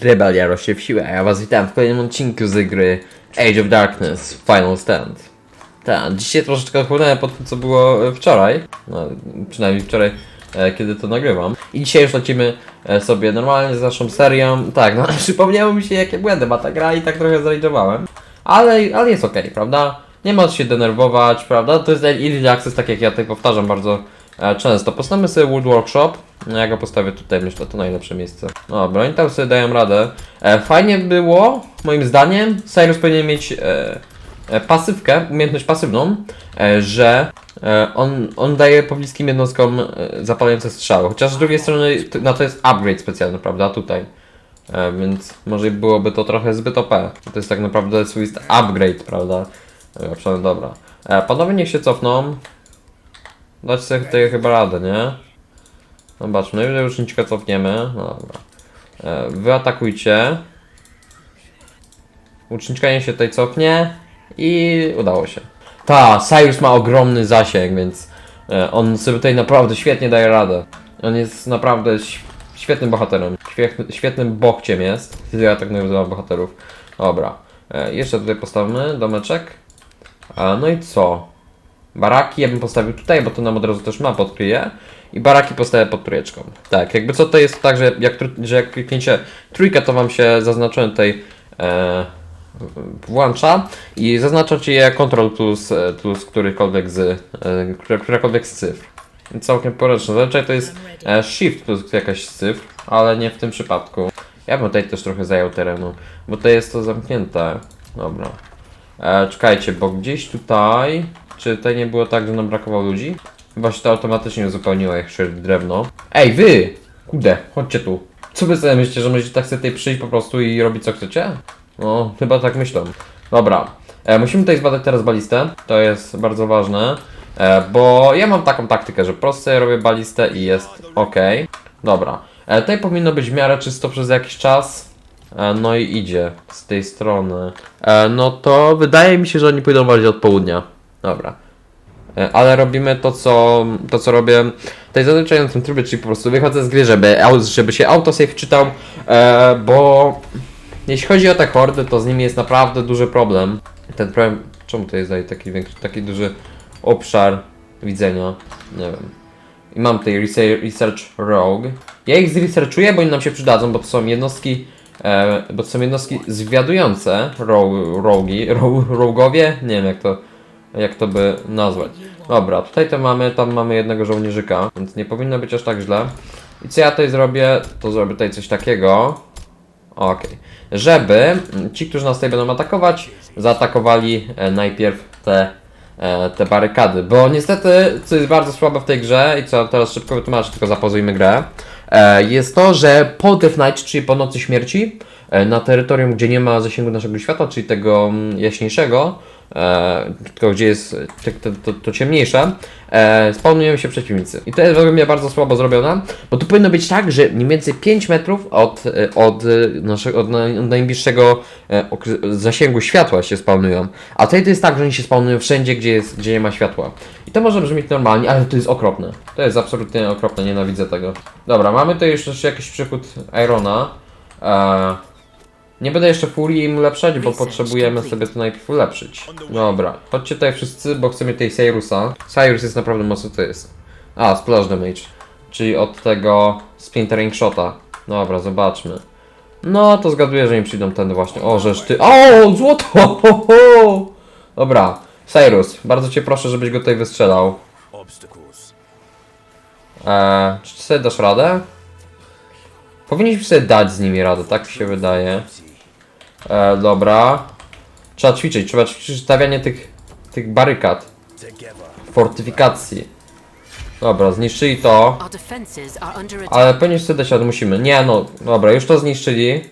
Rebelia rośnie w siłę, ja was witam w kolejnym odcinku z gry Age of Darkness Final Stand. Tak, dzisiaj troszeczkę odchłonąłem po tym, co było e, wczoraj, no, przynajmniej wczoraj, e, kiedy to nagrywam. I dzisiaj już lecimy e, sobie normalnie z naszą serią. Tak, no przypomniało mi się, jakie błędy ma ta gra i tak trochę zrajdowałem. Ale, ale jest okej, prawda? Nie ma co się denerwować, prawda? To jest early access, tak jak ja tutaj powtarzam bardzo często. Postawmy sobie Wood Workshop. No, Ja go postawię tutaj, myślę, to najlepsze miejsce. Dobra, oni tam sobie dają radę. E, fajnie było, moim zdaniem, Cyrus powinien mieć e, e, pasywkę, umiejętność pasywną, e, że e, on, on daje pobliskim jednostkom e, zapalające strzały. Chociaż z drugiej strony na to jest upgrade specjalny, prawda? Tutaj. E, więc może byłoby to trochę zbyt OP. To jest tak naprawdę swoisty upgrade, prawda? E, przynajmniej dobra. E, panowie niech się cofną. Dać sobie tutaj chyba radę, nie? Zobaczmy, ile łuczniczka cofniemy. No dobra. E, wy atakujcie. Łuczniczka niech się tutaj cofnie. I udało się. Ta, Cyrus ma ogromny zasięg, więc e, on sobie tutaj naprawdę świetnie daje radę. On jest naprawdę świetnym bohaterem. Świetny, świetnym bochciem jest. Ja tak nazywam bohaterów. Dobra. E, jeszcze tutaj postawmy domeczek. A, no i co? Baraki ja bym postawił tutaj, bo to nam od razu też mapę odkryje. I baraki postawię pod trójeczką. Tak, jakby co to jest tak, że jak, że jak klikniecie trójkę, to wam się zaznaczone tutaj e, włącza i zaznaczacie je Ctrl plus, e, plus którykolwiek z, e, która- którakolwiek z cyfr. Całkiem poręczne. Zazwyczaj to jest e, Shift plus jakaś z cyfr, ale nie w tym przypadku. Ja bym tutaj też trochę zajął terenu, bo to jest to zamknięte. Dobra. E, czekajcie, bo gdzieś tutaj. Czy tutaj nie było tak, że nam brakowało ludzi? Chyba się to automatycznie uzupełniło, jak szedł drewno. Ej, wy! Kudę, chodźcie tu. Co wy sobie myślicie, że możecie tak sobie tutaj przyjść po prostu i robić co chcecie? No, chyba tak myślą. Dobra. E, musimy tutaj zbadać teraz balistę. To jest bardzo ważne. E, bo ja mam taką taktykę, że prosto sobie robię balistę i jest ok. Dobra. E, tutaj powinno być w miarę czysto przez jakiś czas. E, No i idzie z tej strony. E, No to wydaje mi się, że oni pójdą bardziej od południa. Dobra. E, Ale robimy to, co, to, co robię tutaj zazwyczaj na trybie, czyli po prostu wychodzę z gry, żeby, żeby się autosave czytał, e, bo jeśli chodzi o te hordy, to z nimi jest naprawdę duży problem. Ten problem, czemu to jest taki większy, taki duży obszar widzenia? Nie wiem. I mam tutaj rese- Research Rogue. Ja ich zresearchuję, bo oni nam się przydadzą, bo to są jednostki, e, bo to są jednostki zwiadujące, ro- rogi, ro- rogowie, nie wiem jak to, jak to by nazwać. Dobra, tutaj to mamy, tam mamy jednego żołnierzyka, więc nie powinno być aż tak źle. I co ja tutaj zrobię, to zrobię tutaj coś takiego. Okej. Żeby mm, ci, którzy nas tutaj będą atakować, zaatakowali e, najpierw te, e, te barykady. Bo niestety, co jest bardzo słabe w tej grze i co teraz szybko wytłumaczę, tylko zapozujmy grę, e, jest to, że po Death Night, czyli po Nocy Śmierci, na terytorium, gdzie nie ma zasięgu naszego światła, czyli tego mm, jaśniejszego, e, tylko gdzie jest to, to, to, ciemniejsze, e, spawnują się przeciwnicy. I to jest według mnie bardzo słabo zrobione, bo to powinno być tak, że mniej więcej 5 metrów od, e, od, e, naszego, od, naj, od najbliższego zasięgu światła się spawnują. A tutaj to jest tak, że oni się spawnują wszędzie, gdzie, jest, gdzie nie ma światła. I to może brzmieć normalnie, ale to jest okropne. To jest absolutnie okropne, nienawidzę tego. Dobra, mamy tutaj jeszcze jakiś przychód Irona. E, nie będę jeszcze furii im ulepszać, bo potrzebujemy sobie to najpierw ulepszyć. Dobra, chodźcie tutaj wszyscy, bo chcemy tej Cyrusa. Cyrus jest naprawdę mocno to jest. A, splash damage. Czyli od tego splintering shota. Dobra, zobaczmy. No, to zgaduję, że nie przyjdą ten właśnie. O, żeż ty. O, złoto! Ho, ho! Dobra, Cyrus, bardzo cię proszę, żebyś go tutaj wystrzelał. Eee, czy ty sobie dasz radę? Powinniśmy sobie dać z nimi radę, tak mi się wydaje. E, dobra. Trzeba ćwiczyć, trzeba ćwiczyć stawianie tych, tych barykad, fortyfikacji. Dobra, zniszczyli to, ale powinniśmy sobie dać musimy. Nie no, dobra, już to zniszczyli.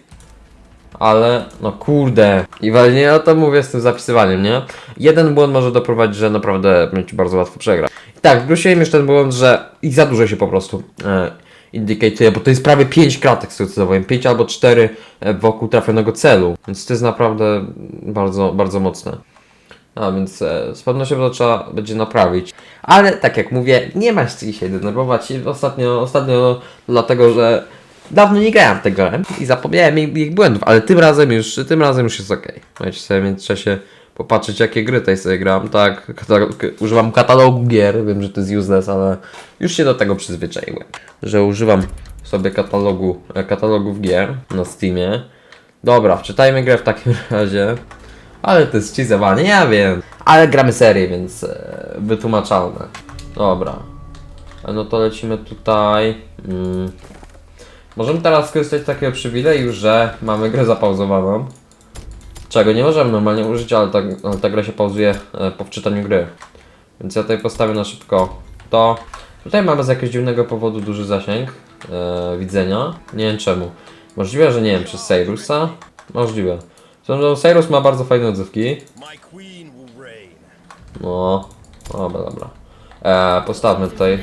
Ale, no kurde. I walnie o to mówię z tym zapisywaniem, nie? Jeden błąd może doprowadzić, że naprawdę będzie bardzo łatwo przegrać. Tak, wróciłem już ten błąd, że ich za dużo się po prostu e, indykuje, bo to jest prawie 5 kratek z tego co zauważyłem, 5 albo 4 wokół trafionego celu, więc to jest naprawdę bardzo, bardzo mocne. A więc e, z pewnością to trzeba będzie naprawić. Ale tak jak mówię, nie ma się dzisiaj denerwować. Ostatnio, ostatnio dlatego, że dawno nie grałem w i zapomniałem ich, ich błędów, ale tym razem już, tym razem już jest ok. Możecie sobie w międzyczasie popatrzeć jakie gry tutaj sobie gram. Tak, używam katalogu gier, wiem, że to jest useless, ale już się do tego przyzwyczaiłem, że używam sobie katalogu, e, katalogów gier na Steamie. Dobra, wczytajmy grę w takim razie. Ale to jest cheezowanie, ja wiem. Ale gramy serię, więc e, wytłumaczalne. Dobra. No to lecimy tutaj. Mm. Możemy teraz skorzystać z takiego przywileju, że mamy grę zapauzowaną. Czego nie możemy normalnie użyć, ale ta, ale ta gra się pauzuje e, po wczytaniu gry. Więc ja tutaj postawię na szybko to. Tutaj mamy z jakiegoś dziwnego powodu duży zasięg e, widzenia. Nie wiem czemu. Możliwe, że nie wiem, przez Cyrusa? Możliwe. Zresztą Cyrus ma bardzo fajne odzywki. No, dobra, dobra. E, postawmy tutaj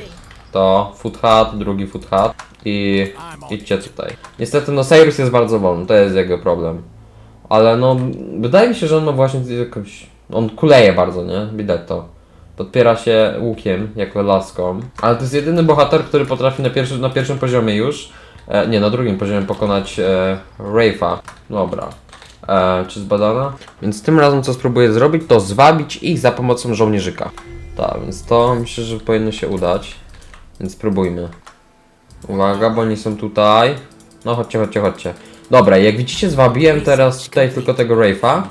to foot hat, drugi foot hat i idźcie tutaj. Niestety no Cyrus jest bardzo wolny, to jest jego problem. Ale no, wydaje mi się, że on ma właśnie jakąś... On kuleje bardzo, nie? Widać to. Podpiera się łukiem, jako laską. Ale to jest jedyny bohater, który potrafi na, pierwszy, na pierwszym poziomie już, e, nie, na drugim poziomie pokonać e, Rafe'a. Dobra. E, czy zbadana? Więc tym razem co spróbuję zrobić, to zwabić ich za pomocą żołnierzyka. Tak, więc to myślę, że powinno się udać. Więc spróbujmy. Uwaga, bo oni są tutaj. No chodźcie, chodźcie, chodźcie. Dobra, jak widzicie zwabiłem teraz tutaj tylko tego Rafe'a.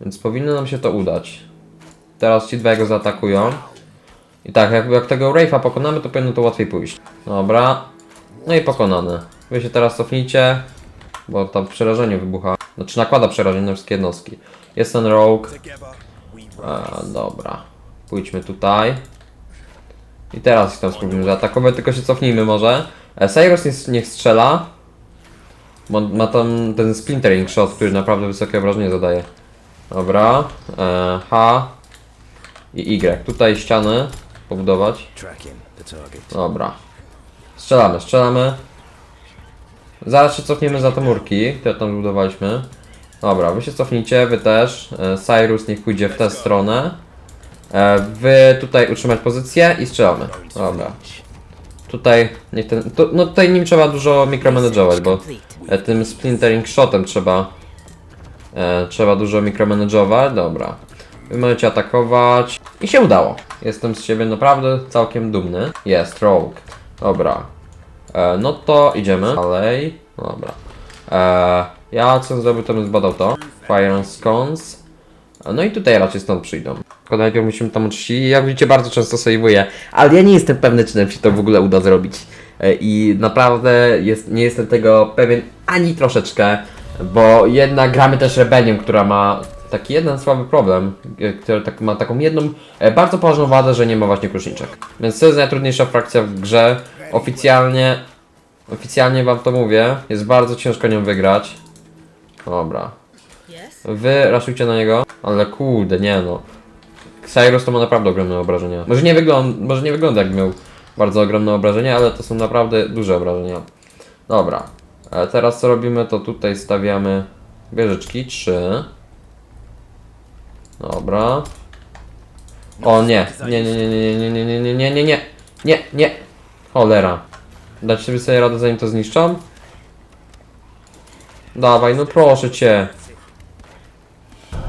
Więc powinno nam się to udać. Teraz ci dwaj go zaatakują. I tak, jak, jak tego Rafe'a pokonamy, to powinno to łatwiej pójść. Dobra. No i pokonane. Wy się teraz cofnijcie. Bo tam przerażenie wybucha. Znaczy nakłada przerażenie na wszystkie jednostki. Jest ten rogue. A, dobra. Pójdźmy tutaj. I teraz ich tam spróbujemy zaatakować, tylko się cofnijmy może. E, Cyrus niech strzela. Bo ma tam ten splintering shot, który naprawdę wysokie obrażenie zadaje. Dobra. E, H. I Y. Tutaj ściany pobudować. Dobra. Strzelamy, strzelamy. Zaraz się cofniemy za te murki, które tam zbudowaliśmy. Dobra, wy się cofnijcie, wy też. E, Cyrus niech pójdzie w tę stronę. E, Wy tutaj utrzymać pozycję i strzelamy. Dobra. Tutaj, niech ten, to, no tutaj nim trzeba dużo mikromanage'ować, bo e, tym splintering shotem trzeba e, trzeba dużo mikromanage'ować. Dobra. Wy możecie atakować. I się udało. Jestem z siebie naprawdę całkiem dumny. Jest, rogue. Dobra. E, no to idziemy dalej. Dobra. E, ja co zrobił, to bym zbadał to. Fire and scones. No i tutaj raczej stąd przyjdą. Tylko najpierw musimy tam uczcić. Jak widzicie, bardzo często sejwuję. Ale ja nie jestem pewny, czy nam się to w ogóle uda zrobić. E, I naprawdę jest, nie jestem tego pewien ani troszeczkę. Bo jednak gramy też Rebellion, która ma taki jeden słaby problem, e, która tak, ma taką jedną e, bardzo poważną wadę, że nie ma właśnie kruszniczek. Więc to jest najtrudniejsza frakcja w grze. Oficjalnie, oficjalnie wam to mówię, jest bardzo ciężko nią wygrać. Dobra. Wy raszujcie na niego, ale kurde, nie no. Cyrus to ma naprawdę ogromne obrażenia. Może nie, wygląda, może nie wygląda jakby miał bardzo ogromne obrażenia, ale to są naprawdę duże obrażenia. Dobra. E, teraz co robimy, to tutaj stawiamy wieżyczki, trzy. Dobra. O nie, nie, nie, nie, nie, nie, nie, nie, nie, nie, nie, nie, nie, cholera. Dać sobie sobie radę zanim to zniszczą? Dawaj, no proszę cię.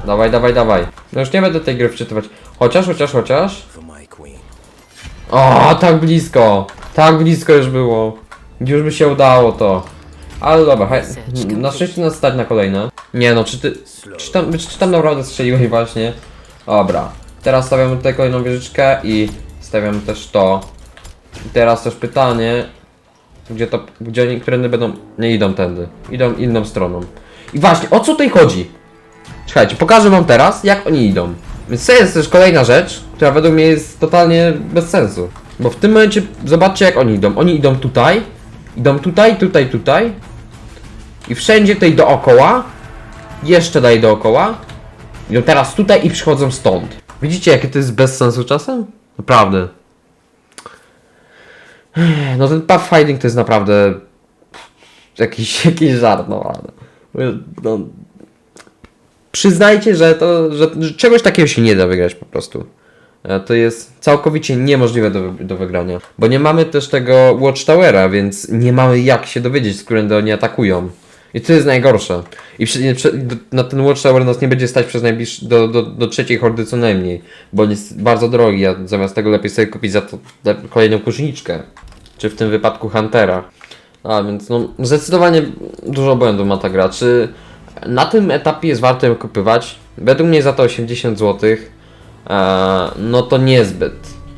Dawaj, dawaj, dawaj. No już nie będę tej gry wczytywać. Chociaż, chociaż, chociaż. O, tak blisko. Tak blisko już było. Już by się udało to. Ale dobra, hej. Na szczęście nas stać na kolejne. Nie no, czy ty... Czy tam, czy tam naprawdę strzeliłeś właśnie? Dobra. Teraz stawiamy tutaj kolejną wieżyczkę i stawiamy też to. I teraz też pytanie, gdzie to, gdzie oni, którędy będą, nie idą tędy, idą inną stroną. I właśnie, o co tutaj chodzi? Słuchajcie, pokażę wam teraz, jak oni idą. Więc to jest też kolejna rzecz, która według mnie jest totalnie bez sensu. Bo w tym momencie, zobaczcie jak oni idą. Oni idą tutaj, idą tutaj, tutaj, tutaj. I wszędzie tutaj dookoła. Jeszcze dalej dookoła. Idą teraz tutaj i przychodzą stąd. Widzicie jakie to jest bez sensu czasem? Naprawdę. No ten pathfinding to jest naprawdę jakiś, jakiś żart, no ale. No, przyznajcie, że to, że, że czegoś takiego się nie da wygrać po prostu. e, to jest całkowicie niemożliwe do, do wygrania. Bo nie mamy też tego Watchtowera, więc nie mamy jak się dowiedzieć, z oni atakują. I to jest najgorsze. I na ten Watchtower nas nie będzie stać przez najbliższy, do, do, do trzeciej hordy co najmniej. Bo on jest bardzo drogi, a zamiast tego lepiej sobie kupić za to le- kolejną kuszniczkę. Czy w tym wypadku Huntera. A więc no, zdecydowanie dużo błędów ma ta gra. Czy na tym etapie jest warto ją kupywać? Według mnie za to 80 zł. No to niezbyt.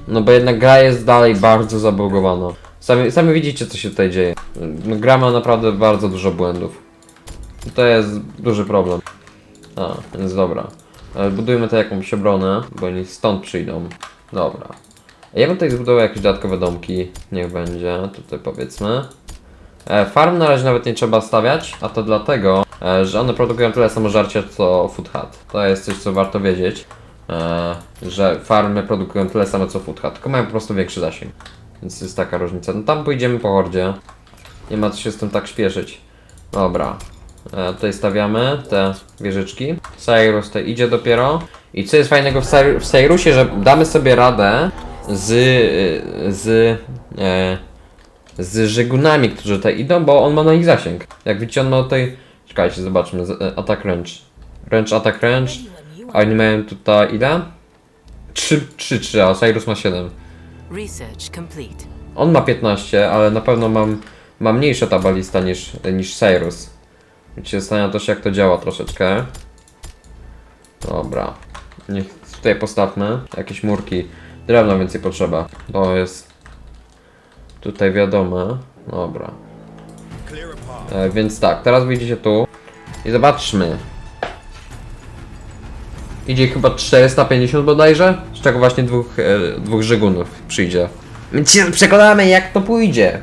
No bo jednak gra jest dalej bardzo zabugowana. Sami, sami widzicie co się tutaj dzieje. No, gra ma naprawdę bardzo dużo błędów. To jest duży problem. A, więc dobra. E, Budujmy tutaj jakąś obronę, bo oni stąd przyjdą. Dobra. Ja bym tutaj zbudował jakieś dodatkowe domki. Niech będzie, tutaj powiedzmy. E, Farm na razie nawet nie trzeba stawiać, a to dlatego, że one produkują tyle samo żarcia co Food Hut. To jest coś, co warto wiedzieć, e, że farmy produkują tyle samo co Food Hut, tylko mają po prostu większy zasięg. Więc jest taka różnica. No tam pójdziemy po hordzie. Nie ma co się z tym tak śpieszyć. Dobra. E, tutaj stawiamy te wieżyczki. Cyrus tutaj idzie dopiero. I co jest fajnego w, Cyr- w Cyrusie, że damy sobie radę z, z, e, z żegunami, którzy tutaj idą, bo on ma na nich zasięg. Jak widzicie, on ma tutaj. Czekajcie, zobaczmy. e, Atak wręcz. Wręcz atak wręcz. A oni mają tutaj ile? 3, 3, 3, a Cyrus ma 7. Research complete. On ma 15, ale na pewno mam, ma mniejsza ta balista niż, niż Cyrus. Więc się zastanawiam też jak to działa troszeczkę. Dobra. Niech tutaj postawmy jakieś murki. Drewna więcej potrzeba. To jest tutaj wiadome. Dobra. E, więc tak, teraz wyjdziecie tu i zobaczmy. Idzie chyba 450 bodajże, z czego właśnie dwóch, e, dwóch żegunów przyjdzie. Więc się przekonamy jak to pójdzie.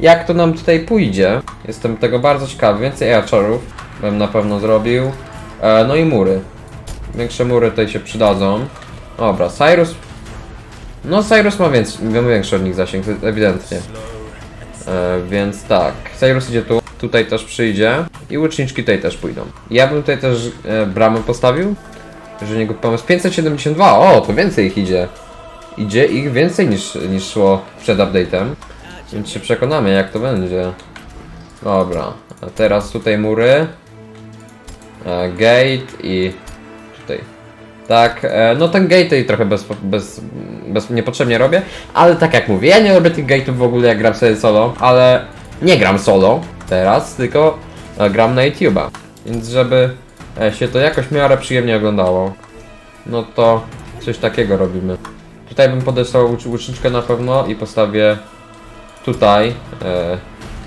Jak to nam tutaj pójdzie. Jestem tego bardzo ciekawy. Więcej archerów bym na pewno zrobił. E, no i mury. Większe mury tutaj się przydadzą. Dobra, Cyrus. No Cyrus ma, więc, ma większy od nich zasięg, ewidentnie. E, więc tak, Cyrus idzie tu, tutaj też przyjdzie i łuczniczki tutaj też pójdą. Ja bym tutaj też e, bramę postawił, że niego pomysł 572, o, to więcej ich idzie. Idzie ich więcej niż, niż szło przed update'em, więc się przekonamy jak to będzie. Dobra, a teraz tutaj mury, e, gate i. Tak, e, no ten gate tutaj trochę bez, bez, bez, niepotrzebnie robię, ale tak jak mówię, ja nie robię tych gate'ów w ogóle jak gram sobie solo, ale nie gram solo teraz, tylko e, gram na YouTube'a. Więc żeby e, się to jakoś miarę przyjemnie oglądało, no to coś takiego robimy. Tutaj bym podesłał łucz, łuczniczkę na pewno i postawię tutaj e,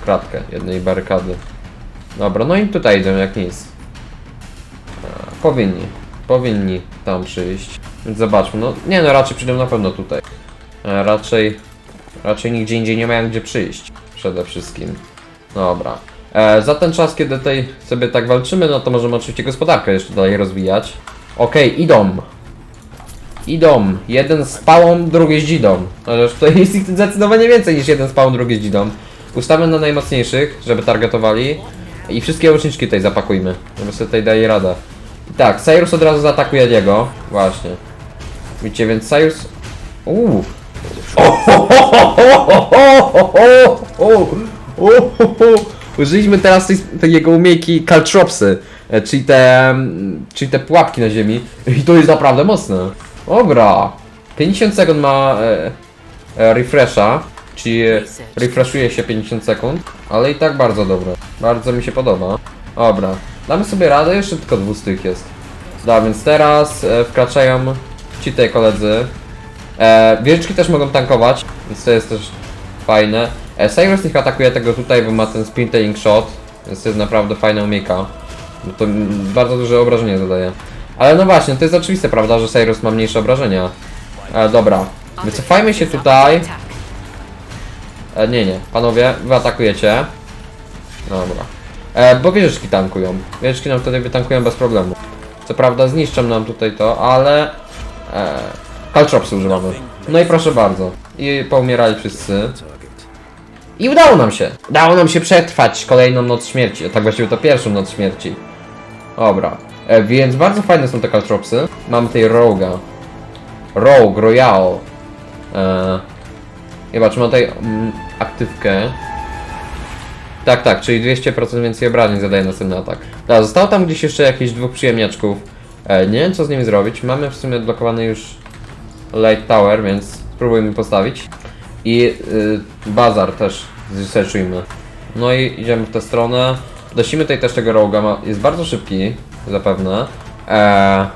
kratkę jednej barykady. Dobra, no i tutaj idą jak nic. Powinni. Powinni tam przyjść. Więc zobaczmy. No nie no, raczej przyjdą na pewno tutaj. E, raczej. Raczej nigdzie indziej nie mają gdzie przyjść. Przede wszystkim. Dobra. E, za ten czas, kiedy tutaj sobie tak walczymy, no to możemy oczywiście gospodarkę jeszcze dalej rozwijać. Okej, idą. Idą. Jeden z pałą, drugi z dzidą. Chociaż tutaj jest ich zdecydowanie więcej niż jeden z pałą, drugi z dzidą. Ustawmy na najmocniejszych, żeby targetowali. I wszystkie łuczniczki tutaj zapakujmy. Żeby sobie tutaj dali radę. Tak, Cyrus od razu zaatakuje Diego. Właśnie. Widzicie, więc Cyrus... Uuu. Użyliśmy teraz tej, tej jego umiejki Caltropsy, e, czyli te, mm, czyli te pułapki na ziemi i to jest naprawdę mocne. Dobra. 50 sekund ma e, e, refresha, czyli e, refreshuje się 50 sekund, ale i tak bardzo dobre. Bardzo mi się podoba. Dobra. Damy sobie radę, jeszcze tylko 200 jest. Dobra, więc teraz e, wkraczają ci tutaj koledzy. E, wieżyczki też mogą tankować, więc to jest też fajne. E, Cyrus niech atakuje tego tutaj, bo ma ten sprinting shot, więc to jest naprawdę fajna umiejka. Bo to bardzo duże obrażenie zadaje. Ale no właśnie, to jest oczywiste, prawda, że Cyrus ma mniejsze obrażenia. E, dobra, wycofajmy się tutaj. E, nie, nie, panowie, wy atakujecie. Dobra. E, bo wieżyczki tankują. Wieżyczki nam wtedy wytankują bez problemu. Co prawda zniszczą nam tutaj to, ale... E, Caltropsy używamy. No i proszę bardzo. I poumierali wszyscy. I udało nam się. Udało nam się przetrwać kolejną noc śmierci. A tak właściwie to pierwszą noc śmierci. Dobra. E, więc bardzo fajne są te caltropsy. Mamy tutaj roga. Rogue, Royale. E, Zobacz, mam tutaj mm, aktywkę. Tak, tak, czyli 200% więcej obrażeń zadaje następny atak. Tak, zostało tam gdzieś jeszcze jakieś dwóch przyjemniaczków. E, nie wiem co z nimi zrobić. Mamy w sumie odblokowany już Light Tower, więc spróbujmy postawić. I y, bazar też zresearchujmy. No i idziemy w tę stronę. Dosimy tutaj też tego roga. Ma, jest bardzo szybki, zapewne. Eee,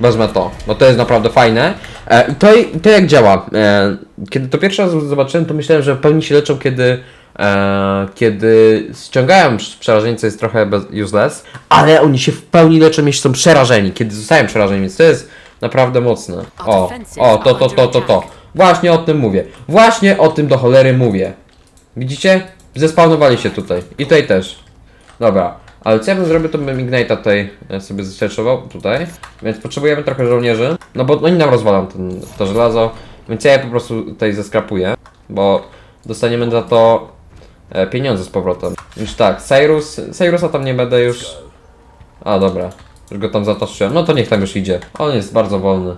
wezmę to, bo to jest naprawdę fajne. E, I to, to jak działa. E, kiedy to pierwszy raz zobaczyłem, to myślałem, że w pełni się leczą, kiedy, e, kiedy ściągają przerażenie, co jest trochę bez, useless, ale oni się w pełni leczą, jeśli są przerażeni, kiedy zostają przerażeni, więc to jest naprawdę mocne. O, o, to, to, to, to, to. Właśnie o tym mówię. Właśnie o tym do cholery mówię. Widzicie? Zespawnowali się tutaj. I tutaj też. Dobra. Ale co ja bym zrobił, to bym Ignite'a tutaj e, sobie zestarczował, tutaj. Więc potrzebujemy trochę żołnierzy. No bo oni nam rozwalą ten, to żelazo. Więc ja je po prostu tutaj zeskrapuję. Bo dostaniemy za to e, pieniądze z powrotem. Już tak, Cyrus, Cyrusa tam nie będę już... A dobra, już go tam zatoczyłem. No to niech tam już idzie. On jest bardzo wolny.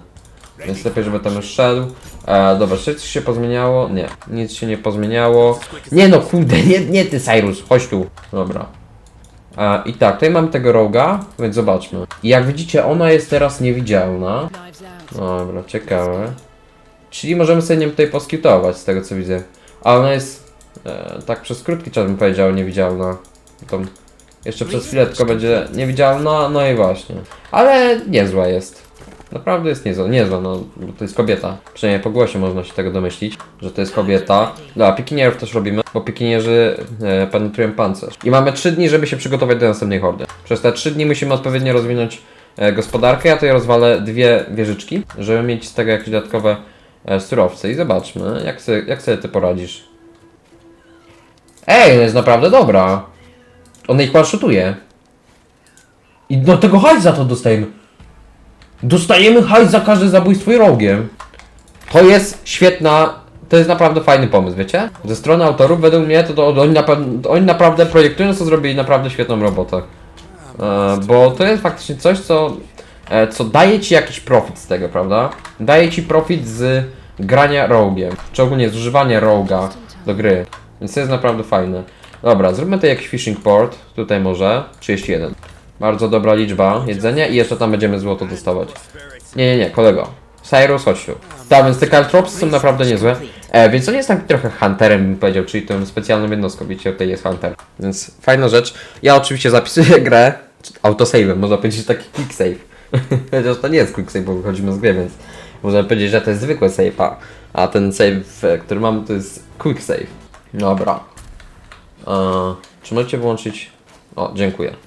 Więc lepiej, żeby tam już szedł. E, dobra, czy coś się pozmieniało? Nie, nic się nie pozmieniało. Nie no, kurde, nie, nie ty Cyrus, chodź tu. Dobra. I tak, tutaj mamy tego roga, więc zobaczmy. Jak widzicie, ona jest teraz niewidzialna. Dobra, ciekawe. Czyli możemy sobie nią tutaj poskiutować z tego co widzę. A ona jest e, tak przez krótki czas bym powiedział niewidzialna. Tam jeszcze przez chwilę tylko będzie niewidzialna, no i właśnie. Ale niezła jest. Naprawdę jest niezła, niezła, no bo to jest kobieta. Przynajmniej po głosie można się tego domyślić, że to jest kobieta. Dobra, pikinierów też robimy, bo pikinierzy e, penetrują pancerz. I mamy 3 dni, żeby się przygotować do następnej hordy. Przez te 3 dni musimy odpowiednio rozwinąć e, gospodarkę. Ja tutaj rozwalę dwie wieżyczki, żeby mieć z tego jakieś dodatkowe e, surowce. I zobaczmy, jak sobie, jak sobie ty poradzisz. Ej, ona jest naprawdę dobra. On ich one-shotuje. I do tego hajs za to dostajemy. Dostajemy hajs za każde zabójstwo i rogiem. To jest świetna, to jest naprawdę fajny pomysł, wiecie? Ze strony autorów, według mnie, to, to, oni, to oni naprawdę projektując to zrobili naprawdę świetną robotę. E, bo to jest faktycznie coś, co, e, co daje ci jakiś profit z tego, prawda? Daje ci profit z grania rogiem, czy ogólnie z używania roga do gry. Więc to jest naprawdę fajne. Dobra, zróbmy tutaj jakiś fishing port, tutaj może, 31. Bardzo dobra liczba jedzenia i jeszcze tam będziemy złoto dostawać. Nie, nie, nie, kolego. Cyrus, chodź tu. Tak, więc te caltrops są naprawdę niezłe. E, więc on jest tak trochę hunterem, bym powiedział, czyli tą specjalną jednostką, widzicie, tutaj jest hunter. Więc fajna rzecz. Ja oczywiście zapisuję grę autosave'em, można powiedzieć taki quick save. Chociaż to nie jest quick save, bo wychodzimy z gry, więc można powiedzieć, że to jest zwykły save, a, a ten save, e, który mamy, to jest quick save. Dobra. E, czy możecie wyłączyć... O, dziękuję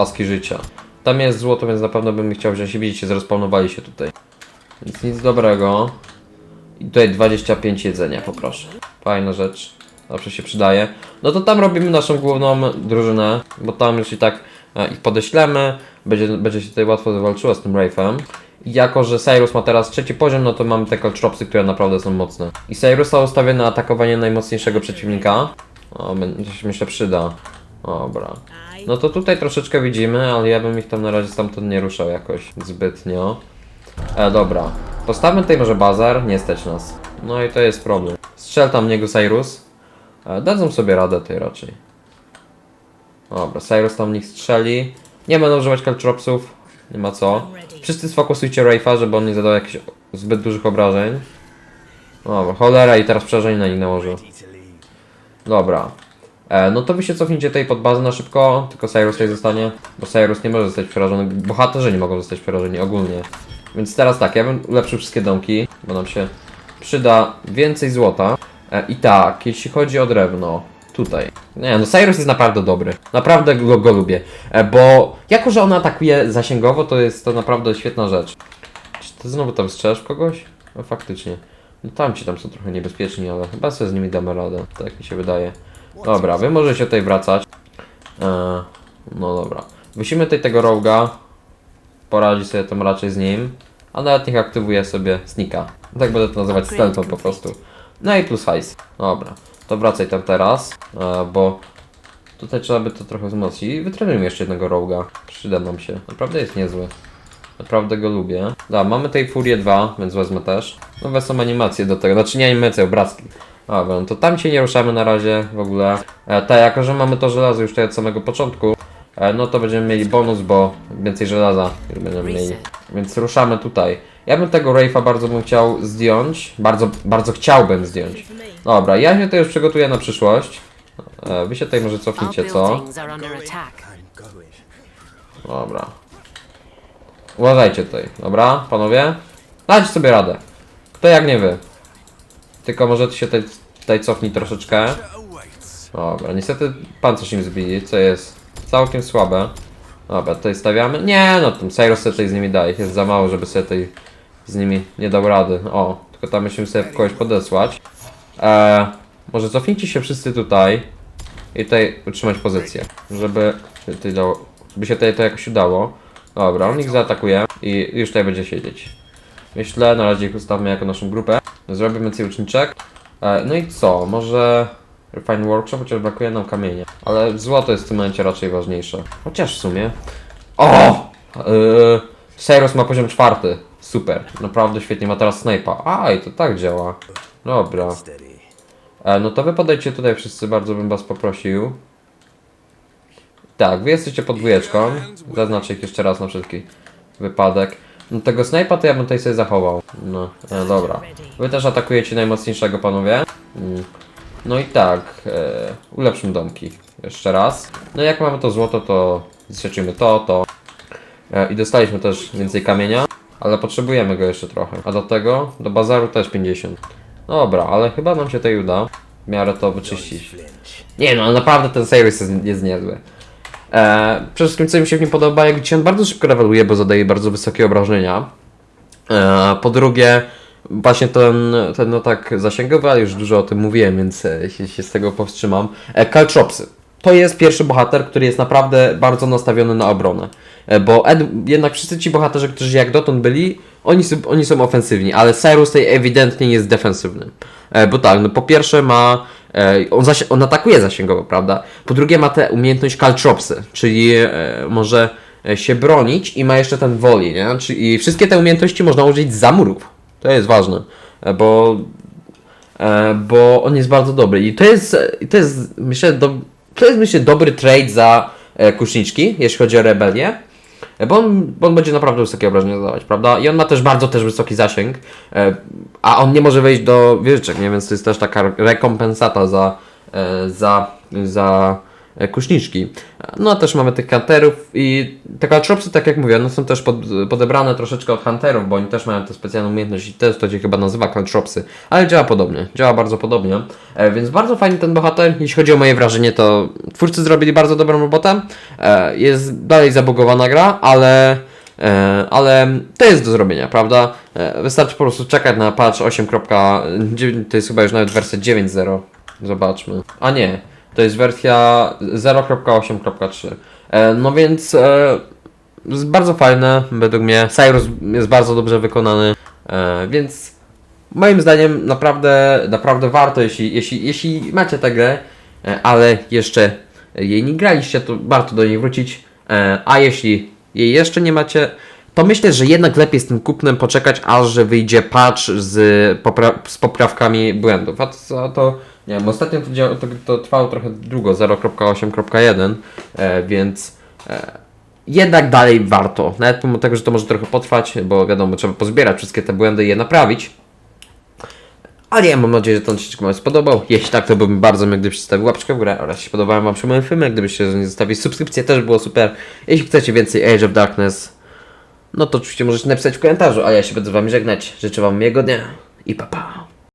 paski życia. Tam jest złoto, więc na pewno bym chciał wziąć i widzicie, zrespawnowali się tutaj. Więc nic dobrego. I tutaj 25 jedzenia, poproszę. Fajna rzecz. Zawsze się przydaje. No to tam robimy naszą główną drużynę, bo tam już i tak e, ich podeślemy. Będzie, będzie się tutaj łatwo zawalczyła z tym Wraithem. Jako, że Cyrus ma teraz trzeci poziom, no to mamy te caltropsy, które naprawdę są mocne. I Cyrusa ustawię na atakowanie najmocniejszego przeciwnika. O, będzie się myślę przyda. Dobra. No to tutaj troszeczkę widzimy, ale ja bym ich tam na razie stamtąd nie ruszał jakoś zbytnio. E, dobra. Postawmy tutaj może bazar, nie stać nas. No i to jest problem. Strzel tam niego Cyrus. E, dadzą sobie radę tutaj raczej. Dobra, Cyrus tam nich strzeli. Nie będą używać caltropsów. Nie ma co. Wszyscy sfokusujcie Rafe'a, żeby on nie zadał jakichś zbyt dużych obrażeń. Dobra, cholera i teraz przerażenie na nich nałożył. Dobra. E, no to wy się cofnijcie tutaj pod bazę na szybko, tylko Cyrus tutaj zostanie, bo Cyrus nie może zostać przerażony, bohaterzy nie mogą zostać przerażeni ogólnie. Więc teraz tak, ja bym ulepszył wszystkie domki, bo nam się przyda więcej złota. E, I tak, jeśli chodzi o drewno, tutaj. Nie no, Cyrus jest naprawdę dobry. Naprawdę go, go lubię. E, bo jako, że on atakuje zasięgowo, to jest to naprawdę świetna rzecz. Czy ty znowu tam strzelasz kogoś? No faktycznie. No tam ci tam są trochę niebezpieczni, ale chyba sobie z nimi damy radę. Tak mi się wydaje. Dobra, wy możecie tutaj wracać. Eee, no dobra. Musimy tutaj tego roga. Poradzi sobie tam raczej z nim. A nawet niech aktywuje sobie snika. Tak będę to nazywać stealthą po prostu. No i plus hajs. Dobra. To wracaj tam teraz, e, bo tutaj trzeba by to trochę wzmocnić. I wytrenujmy jeszcze jednego roga. Przyda nam się. Naprawdę jest niezły. Naprawdę go lubię. Da, mamy tej Furię 2, więc wezmę też. Nowe są animacje do tego, znaczy nie animacje, obrazki. Dobra, no to tam się nie ruszamy na razie w ogóle. E, tak, jako że mamy to żelazo już tutaj od samego początku, e, no to będziemy mieli bonus, bo więcej żelaza już będziemy mieli. Więc ruszamy tutaj. Ja bym tego Rafe'a bardzo bym chciał zdjąć. Bardzo, bardzo chciałbym zdjąć. Dobra, ja się to już przygotuję na przyszłość. E, wy się tutaj może cofnijcie, co? Dobra. Uważajcie tutaj, dobra, panowie? Dajcie sobie radę. Kto jak nie wy. Tylko może ty się tutaj, tutaj cofnij troszeczkę. Dobra, niestety pancerz im zbili, co jest całkiem słabe. Dobra, tutaj stawiamy. Nie, no tam Cyrus sobie tutaj z nimi daje. Jest za mało, żeby sobie tutaj z nimi nie dał rady. O, tylko tam musimy sobie kogoś podesłać. Eee, może cofnijcie się wszyscy tutaj i tutaj utrzymać pozycję, żeby, dało, by się tutaj to jakoś udało. Dobra, on ich zaatakuje i już tutaj będzie siedzieć. Myślę, na razie ich ustawmy jako naszą grupę. Zrobimy więcej uczniczek. E, no i co? Może Refine Workshop, chociaż brakuje nam kamienia. Ale złoto jest w tym momencie raczej ważniejsze. Chociaż w sumie. O! Yy, ma poziom czwarty. Super. Naprawdę świetnie. Ma teraz snajpa. A, i to tak działa. Dobra. E, no to wy podejdźcie tutaj wszyscy, bardzo bym was poprosił. Tak, wy jesteście pod dwójeczką. Zaznaczę ich jeszcze raz na wszelki wypadek. No tego snajpa to ja bym tutaj sobie zachował. No, e, dobra. Wy też atakujecie najmocniejszego, panowie. Mm. No i tak, e, ulepszymy domki. Jeszcze raz. No jak mamy to złoto, to zsieczymy to, to. E, I dostaliśmy też więcej kamienia, ale potrzebujemy go jeszcze trochę. A do tego, do bazaru też 50. Dobra, ale chyba nam się tutaj uda w miarę to wyczyścić. Nie no, naprawdę ten Cyrus jest, jest niezły. E, przede wszystkim co mi się w nim podoba, jak widzicie, on bardzo szybko reweluje, bo zadaje bardzo wysokie obrażenia. E, po drugie, właśnie ten, ten no tak zasięgowy, ale już dużo o tym mówiłem, więc e, się, się z tego powstrzymam. E, Caltropsy. To jest pierwszy bohater, który jest naprawdę bardzo nastawiony na obronę. E, bo ed, jednak wszyscy ci bohaterzy, którzy jak dotąd byli, oni, oni są ofensywni, ale Cyrus tutaj ewidentnie jest defensywny. E, bo tak, no po pierwsze ma. E, on, zasi- on atakuje zasięgowo, prawda? Po drugie ma tę umiejętność Caltropsy, czyli e, może e, się bronić i ma jeszcze ten woli, nie? Czyli wszystkie te umiejętności można użyć za murów. To jest ważne, bo bo on jest bardzo dobry i to jest, to jest myślę, do, to jest myślę dobry trade za kuszniczki, jeśli chodzi o rebelię, bo on, bo on będzie naprawdę wysokie obrażenia zadawać, prawda? I on ma też bardzo też wysoki zasięg, e, a on nie może wejść do wieżyczek, nie? Więc to jest też taka rekompensata za, e, za, za e, kuszniczki. No a też mamy tych hunterów i te caltropsy, tak jak mówię, one są też pod, podebrane troszeczkę od hunterów, bo oni też mają tę specjalną umiejętność i też to się chyba nazywa caltropsy, ale działa podobnie, działa bardzo podobnie, e, więc bardzo fajny ten bohater, jeśli chodzi o moje wrażenie, to twórcy zrobili bardzo dobrą robotę, e, jest dalej zabugowana gra, ale E, ale to jest do zrobienia, prawda? E, Wystarczy po prostu czekać na patch 8.9, to jest chyba już nawet wersja 9.0. Zobaczmy. A nie, to jest wersja 0.8.3. E, No więc e, jest bardzo fajne, według mnie. Cyrus jest bardzo dobrze wykonany, e, więc moim zdaniem naprawdę, naprawdę warto, jeśli, jeśli, jeśli macie tę grę, ale jeszcze jej nie graliście, to warto do niej wrócić. A jeśli jej jeszcze nie macie, to myślę, że jednak lepiej z tym kupnem poczekać, aż że wyjdzie patch z, popra- z poprawkami błędów. A to, a to nie wiem, ostatnio to, to, to trwało trochę długo, 0.8.1, e, więc e, jednak dalej warto. Nawet pomimo tego, że to może trochę potrwać, bo wiadomo, trzeba pozbierać wszystkie te błędy i je naprawić. Ale ja mam nadzieję, że ten odcinek Wam się spodobał. Jeśli tak, to byłbym bardzo miły, gdybyście zostawili łapeczkę w górę oraz jeśli podobały Wam się moje filmy, gdybyście nie zostawili subskrypcję, też było super. Jeśli chcecie więcej Age of Darkness, no to oczywiście możecie napisać w komentarzu, a ja się będę z Wami żegnać. Życzę Wam miłego dnia i pa pa.